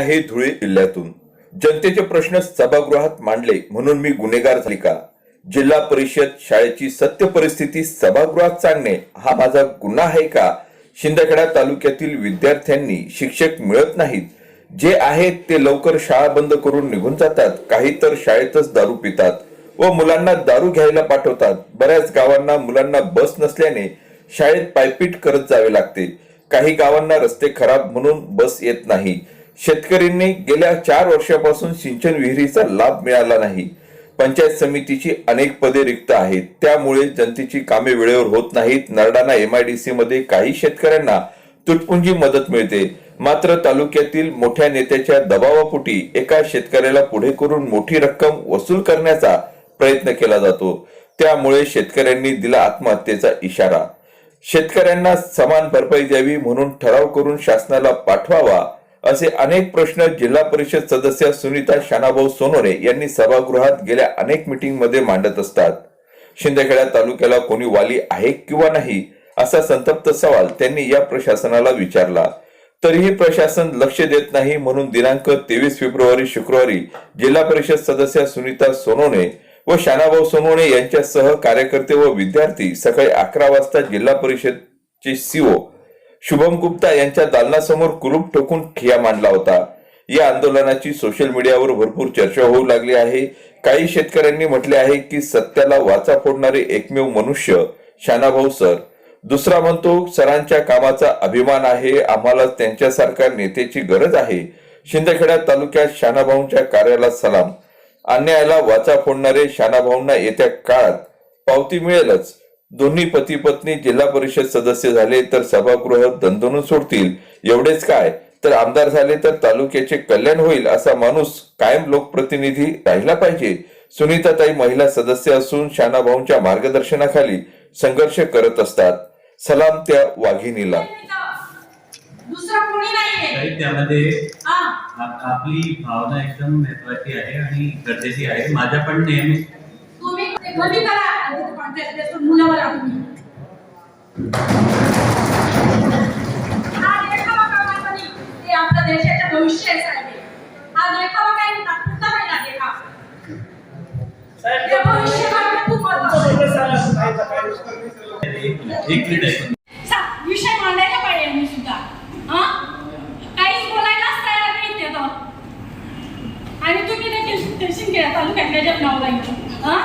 आहे धुळे जिल्ह्यातून. जनतेचे प्रश्न सभागृहात मांडले म्हणून मी गुन्हेगार झाले का? जिल्हा परिषद शाळेची सत्य परिस्थिती सभागृहात सांगणे हा माझा गुन्हा आहे का? शिंदखेडा तालुक्यातील विद्यार्थ्यांनी शिक्षक मिळत नाहीत. जे आहेत ते लवकर शाळा बंद करून निघून जातात. काही तर शाळेतच दारू पितात व मुलांना दारू घ्यायला पाठवतात. बऱ्याच गावांना मुलांना बस नसल्याने शाळेत पायपीट करत जावे लागते. काही गावांना रस्ते खराब म्हणून बस येत नाही. शेतकऱ्यांनी गेल्या चार वर्षापासून सिंचन विहिरीचा लाभ मिळाला नाही. पंचायत समितीची अनेक पदे रिक्त आहेत. त्यामुळे जनतेची कामे वेळेवर होत नाहीत. नरडाणा एमआयडीसी मध्ये काही शेतकऱ्यांना तुटपुंजी मदत मिळते. मात्र तालुक्यातील मोठ्या नेत्याच्या दबावापोटी एका शेतकऱ्याला पुढे करून मोठी रक्कम वसूल करण्याचा प्रयत्न केला जातो. त्यामुळे शेतकऱ्यांनी दिला आत्महत्येचा इशारा. शेतकऱ्यांना समान भरपाई द्यावी म्हणून ठराव करून शासनाला पाठवावा असे अनेक प्रश्न जिल्हा परिषद सदस्य सुनीता शानाभाऊ सोनोरे यांनी सभागृहात गेल्या अनेक मीटिंगमध्ये मांडत असतात. शिंदेखेडा तालुक्याला कोणी वाली आहे किंवा नाही असा संतप्त सवाल त्यांनी या प्रशासनाला विचारला. तरीही प्रशासन लक्ष देत नाही म्हणून दिनांक तेवीस फेब्रुवारी शुक्रवारी जिल्हा परिषद सदस्य सुनीता सोनोने व शानाभाऊ सोनोने यांच्यासह कार्यकर्ते व विद्यार्थी सकाळी अकरा वाजता जिल्हा परिषदचे सीओ शुभम गुप्ता यांच्या दालनासमोर कुलूप ठोकून ठिया मांडला होता. या आंदोलनाची सोशल मीडियावर भरपूर चर्चा होऊ लागली आहे. काही शेतकऱ्यांनी म्हटले आहे की सत्याला वाचा फोडणारे एकमेव मनुष्य शानाभाऊ सर. दुसरा म्हणतो सरांच्या कामाचा अभिमान आहे आम्हाला त्यांच्यासारख्या नेत्याची गरज आहे. शिंदखेडा तालुक्यात शानाभाऊंच्या कार्याला सलाम. अन्यायाला वाचा फोडणारे शानाभाऊंना येत्या काळात पावती मिळेलच. दोन्ही पती पत्नी जिल्हा परिषद सदस्य झाले तर सभागृह दणदणून सोडतील. एवढेच काय? तर आमदार झाले तर तालुक्याचे कल्याण होईल असा माणूस कायम लोकप्रतिनिधी राहिला पाहिजे. सुनीताताई महिला सदस्य असून शानाभाऊंच्या मार्गदर्शनाखाली संघर्ष करत असतात. सलाम त्या वाघिणीला. दुसरा कोणी नाहीये. साहित्यामध्ये हा. आप- आपली भावना एकदम महत्वाची आहे आणि गरजेची आहे. माझ्या पण नेहमी ते कमी करा आणि तिथे पंचायत सदस्य मुलं बघा तुम्ही हा देखावा कामाचा नाही. ते आपल्या देशाच्या भविष्याचं आहे हा देखावा काय नाही तात्पुरता नाही ना देखावा भविष्य खूप. एक मिनिट आहे सा- विषय मांडायला पाहिजे मी सुद्धा. हा? काहीच बोलायलाच तयार नाही ते तर आणि तुम्ही देखील शिंदे तालुक्यातल्या जग नाव लागलं हा?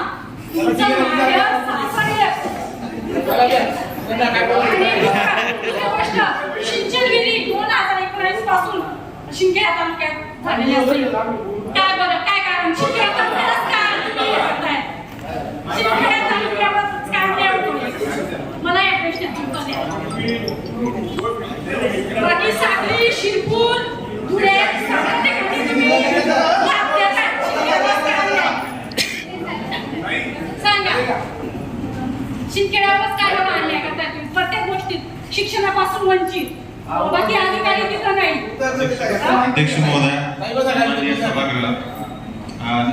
सिंचन विहिरी दोन हजार एकोणीसपासून शिंगे तालुक्यात झालेली असेल काय बरं काय कारण तालुक्यालाच काय काय मला या प्रश्नाची उत्तर द्या बाकी साखळी शिरपूर धुळे सगळ्या ठिकाणी तुम्ही लाभ देताय. शिंदखेड्यावरच काय अन्याय? सांगा शिंदखेड्यावरच काय बरं अन्याय करताय तुम्ही प्रत्येक गोष्टीत शिक्षणापासून वंचित. बाकी अधिकारी तिथं नाही. अध्यक्ष महोदय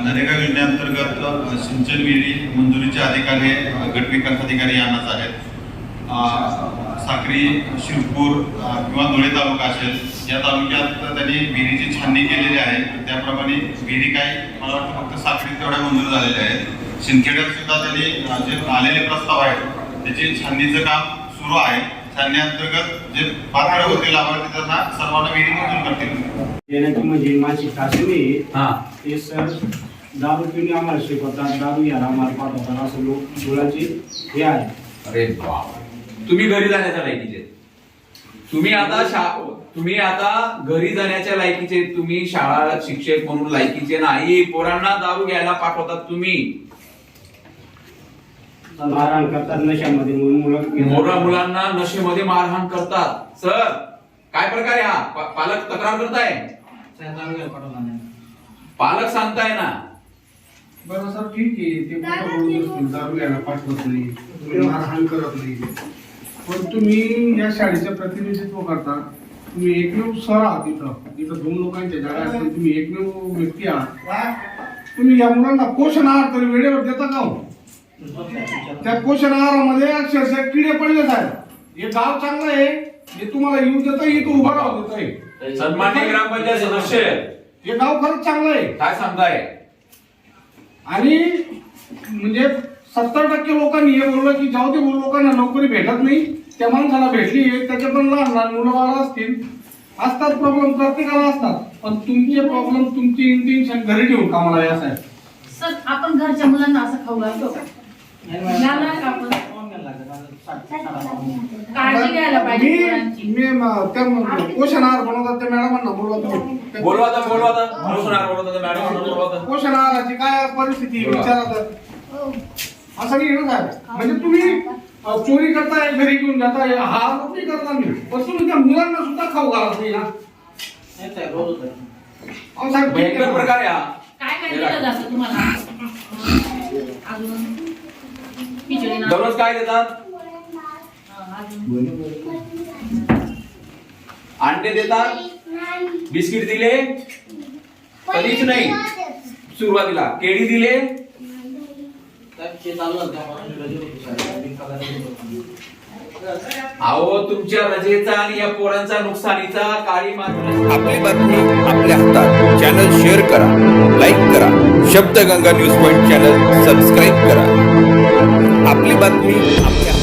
नरेगा योजनेअंतर्गत सिंचन विहिरी मंजुरीचे अधिकारी गट विकास अधिकारी यांनाच आहेत. साक्री शिरपूर किंवा धुळे तालुका असेल या तालुक्यात त्यांनी विहिरीची छाननी केलेली आहे. त्याप्रमाणे विहिरी काही मला वाटतं फक्त साखरी तेवढ्या मंजूर झालेल्या आहेत. सिंदखेड्यात सुद्धा त्यांनी जे आलेले प्रस्ताव आहेत त्याचे छाननीचं काम सुरू आहे. छाननी अंतर्गत जे होतील लाभार्थी त्यांना सर्वांना मंजूर करतील. देण्याची म्हणजे नाही हा. ते सर दारू पिऊन आम्हाला शिकवतात दारू याला आम्हाला पाठवतात असं लोक मुलाची हे आहे अरे बाप तुम्ही घरी जाण्याच्या लायकीचे. तुम्ही आता शा तुम्ही आता घरी जाण्याच्या लायकीचे. तुम्ही शाळा शिक्षक म्हणून लायकीचे नाही पोरांना दारू घ्यायला पाठवतात तुम्ही. मारहाण करतात नशामध्ये म्हणून मुलं मुलांना नशेमध्ये मारहाण करतात. सर काय प्रकार आहे हा? पा- पालक तक्रार करताय? पालक सांगताय ना. बरं सर ठीक आहे. ते कुठं बोलत असतील दारू घ्यायला पाठवत नाही तुम्ही मारहाण करत नाही. पण तुम्ही या शाळेचं प्रतिनिधित्व करता. तुम्ही एकमेव सर आहात इथं. इथं दोन लोकांच्या जागा असतील तुम्ही एकमेव व्यक्ती आहात. तुम्ही या मुलांना पोषण आहार तरी वेळेवर देता का हो? त्या पोषण आहारामध्ये अक्षरशः किडे पडले आहेत हे गाव चांगलं आहे. हे तुम्हाला येऊ देत इथं उभं राहू देत आहे सन्मान्य ग्रामपंचायत सदस्य. हे गाव खरंच चांगलं आहे. काय सांगताय? आणि म्हणजे सत्तर टक्के लोकांनी हे बोललं की जाऊ दे बोल लोकांना नोकरी भेटत नाही. त्या माणसाला भेटली आहे. त्याचे पण लहान लहान मुलं बाळ असतील. असतात प्रॉब्लेम प्रत्येकाला असतात. पण तुमचे प्रॉब्लेम तुमची इंटेन्शन घरी ठेवून कामाला या साहेब. सर आपण घरच्या मुलांना असं खाऊ घालतो का घालणार का आपण काळजी घ्यायला पाहिजे मी मुलांची. मी म- त्या म- पोषण आहार बनवतात त्या मॅडमांना बोलवा तुम्ही. बोलवा आता बोलवा आता. भरोसणार बोलवा आता मॅडम बोलवा आता. पोषण आहाराची काय परिस्थिती बोला. विचारात असं नाही ना साहेब. म्हणजे तुम्ही अ, चोरी करताय घरी घेऊन जाताय हा आरोप नाही करता मी. पण तुम्ही त्या मुलांना सुद्धा खाऊ घालत नाही ना. अहो साहेब ठीक आहे. भयंकर ना. प्रकार आहे हा. काय काय दिलं जातं तुम्हाला? अजून. खिचडी. ना दररोज काय देतात? अजून अंडे देतात? बिस्किट दिले? कधीच नाही. सुरुवातीला. केळी दिले? अहो तुमच्या रजेचा आणि या पोरांचा नुकसानीचा काळी मात्र आपली बातमी आपल्या हातात. चॅनल शेअर करा लाईक करा. Shabdaganga news point channel subscribe करा. आपली बातमी आपल्या